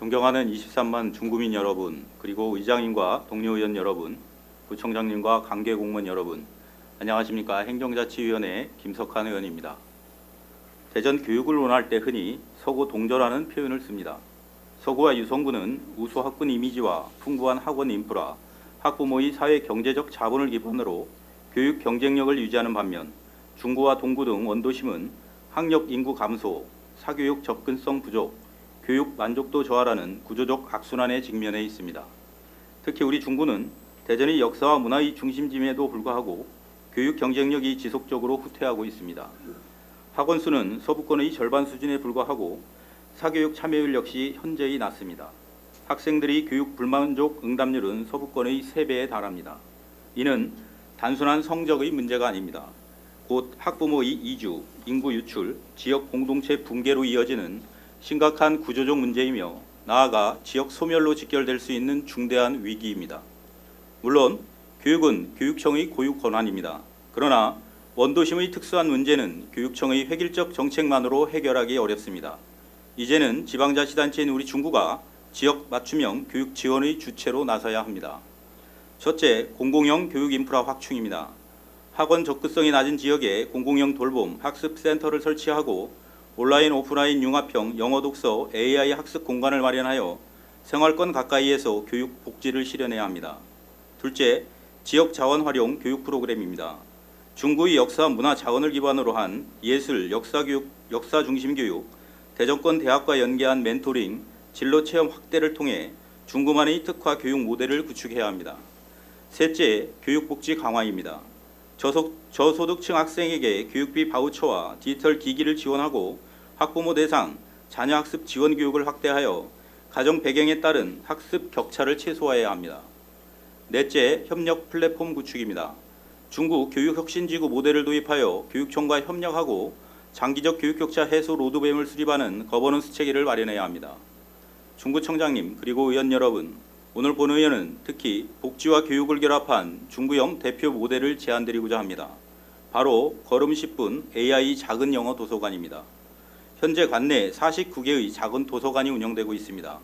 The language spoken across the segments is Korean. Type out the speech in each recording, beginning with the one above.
존경하는 23만 중구민 여러분, 그리고 의장님과 동료 의원 여러분, 구청장님과 관계 공무원 여러분, 안녕하십니까? 행정자치위원회 김석환 의원입니다. 대전 교육을 논할 때 흔히 서구 동절하는 표현을 씁니다. 서구와 유성구는 우수 학군 이미지와 풍부한 학원 인프라, 학부모의 사회 경제적 자본을 기반으로 교육 경쟁력을 유지하는 반면 중구와 동구 등 원도심은 학력 인구 감소, 사교육 접근성 부족, 교육 만족도 저하라는 구조적 악순환에 직면해 있습니다. 특히 우리 중구는 대전의 역사와 문화의 중심지임에도 불구하고 교육 경쟁력이 지속적으로 후퇴하고 있습니다. 학원 수는 서부권의 절반 수준에 불과하고 사교육 참여율 역시 현저히 낮습니다. 학생들이 교육 불만족 응답률은 서부권의 3배에 달합니다. 이는 단순한 성적의 문제가 아닙니다. 곧 학부모의 이주, 인구 유출, 지역 공동체 붕괴로 이어지는 심각한 구조적 문제이며 나아가 지역 소멸로 직결될 수 있는 중대한 위기입니다. 물론 교육은 교육청의 고유 권한입니다. 그러나 원도심의 특수한 문제는 교육청의 획일적 정책만으로 해결하기 어렵습니다. 이제는 지방자치단체인 우리 중구가 지역 맞춤형 교육 지원의 주체로 나서야 합니다. 첫째, 공공형 교육 인프라 확충입니다. 학원 접근성이 낮은 지역에 공공형 돌봄 학습 센터를 설치하고 온라인 오프라인 융합형 영어 독서 AI 학습 공간을 마련하여 생활권 가까이에서 교육 복지를 실현해야 합니다. 둘째, 지역 자원 활용 교육 프로그램입니다. 중구의 역사 문화 자원을 기반으로 한 예술 역사 교육 역사 중심 교육 대전권 대학과 연계한 멘토링 진로 체험 확대를 통해 중구만의 특화 교육 모델을 구축해야 합니다. 셋째, 교육복지 강화입니다. 저소, 저소득층 학생에게 교육비 바우처와 디지털 기기를 지원하고 학부모 대상 자녀 학습 지원 교육을 확대하여 가정 배경에 따른 학습 격차를 최소화해야 합니다. 넷째, 협력 플랫폼 구축입니다. 중국 교육혁신지구 모델을 도입하여 교육청과 협력하고 장기적 교육 격차 해소 로드맵을 수립하는 거버넌스 체계를 마련해야 합니다. 중구청장님 그리고 의원 여러분, 오늘 본 의원은 특히 복지와 교육을 결합한 중구형 대표 모델을 제안드리고자 합니다. 바로 걸음 10분 AI 작은 영어 도서관입니다. 현재 관내 49개의 작은 도서관이 운영되고 있습니다.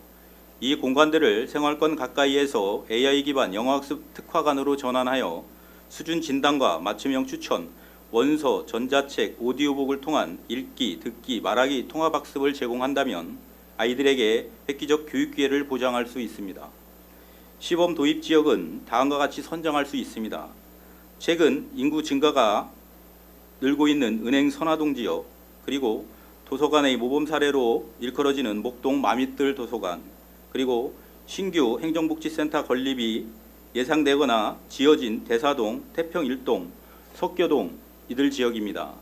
이 공간들을 생활권 가까이에서 AI 기반 영어학습 특화관으로 전환하여 수준 진단과 맞춤형 추천, 원서, 전자책, 오디오북을 통한 읽기, 듣기, 말하기 통합학습을 제공한다면 아이들에게 획기적 교육 기회를 보장할 수 있습니다. 시범 도입 지역은 다음과 같이 선정할 수 있습니다. 최근 인구 증가가 늘고 있는 은행 선화동 지역 그리고 도서관의 모범 사례로 일컬어지는 목동 마미뜰 도서관 그리고 신규 행정복지센터 건립이 예상되거나 지어진 대사동, 태평 1동, 석교동 이들 지역입니다.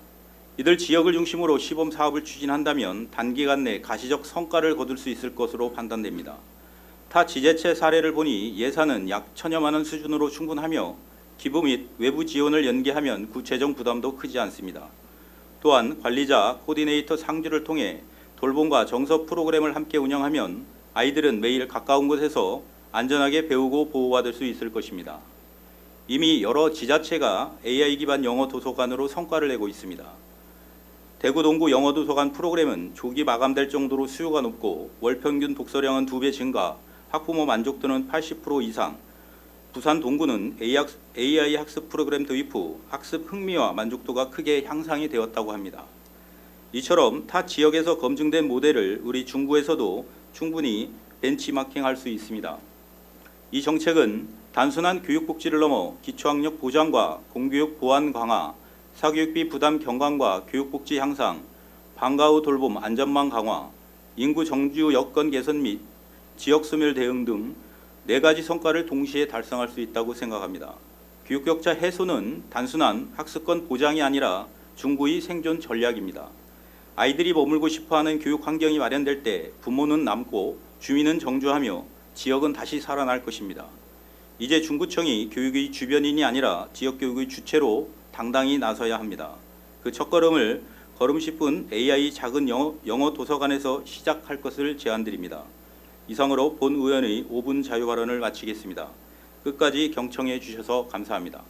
이들 지역을 중심으로 시범 사업을 추진한다면 단기간 내 가시적 성과를 거둘 수 있을 것으로 판단됩니다. 타 지자체 사례를 보니 예산은 약 천여만 원 수준으로 충분하며 기부 및 외부 지원을 연계하면 구체적 부담도 크지 않습니다. 또한 관리자, 코디네이터 상주를 통해 돌봄과 정서 프로그램을 함께 운영하면 아이들은 매일 가까운 곳에서 안전하게 배우고 보호받을 수 있을 것입니다. 이미 여러 지자체가 AI 기반 영어 도서관으로 성과를 내고 있습니다. 대구 동구 영어 도서관 프로그램은 조기 마감될 정도로 수요가 높고 월 평균 독서량은 두배 증가, 학부모 만족도는 80% 이상. 부산 동구는 AI 학습 프로그램 도입 후 학습 흥미와 만족도가 크게 향상이 되었다고 합니다. 이처럼 타 지역에서 검증된 모델을 우리 중구에서도 충분히 벤치마킹할 수 있습니다. 이 정책은 단순한 교육 복지를 넘어 기초학력 보장과 공교육 보안 강화, 사교육비 부담 경감과 교육 복지 향상, 방과 후 돌봄 안전망 강화, 인구 정주 여건 개선 및 지역 소멸 대응 등 네 가지 성과를 동시에 달성할 수 있다고 생각합니다. 교육 격차 해소는 단순한 학습권 보장이 아니라 중구의 생존 전략입니다. 아이들이 머물고 싶어하는 교육 환경이 마련될 때 부모는 남고 주민은 정주하며 지역은 다시 살아날 것입니다. 이제 중구청이 교육의 주변인이 아니라 지역 교육의 주체로 당당히 나서야 합니다. 그 첫걸음을 걸음 10분 AI 작은 영어, 영어 도서관에서 시작할 것을 제안드립니다. 이상으로 본 의원의 5분 자유 발언을 마치겠습니다. 끝까지 경청해 주셔서 감사합니다.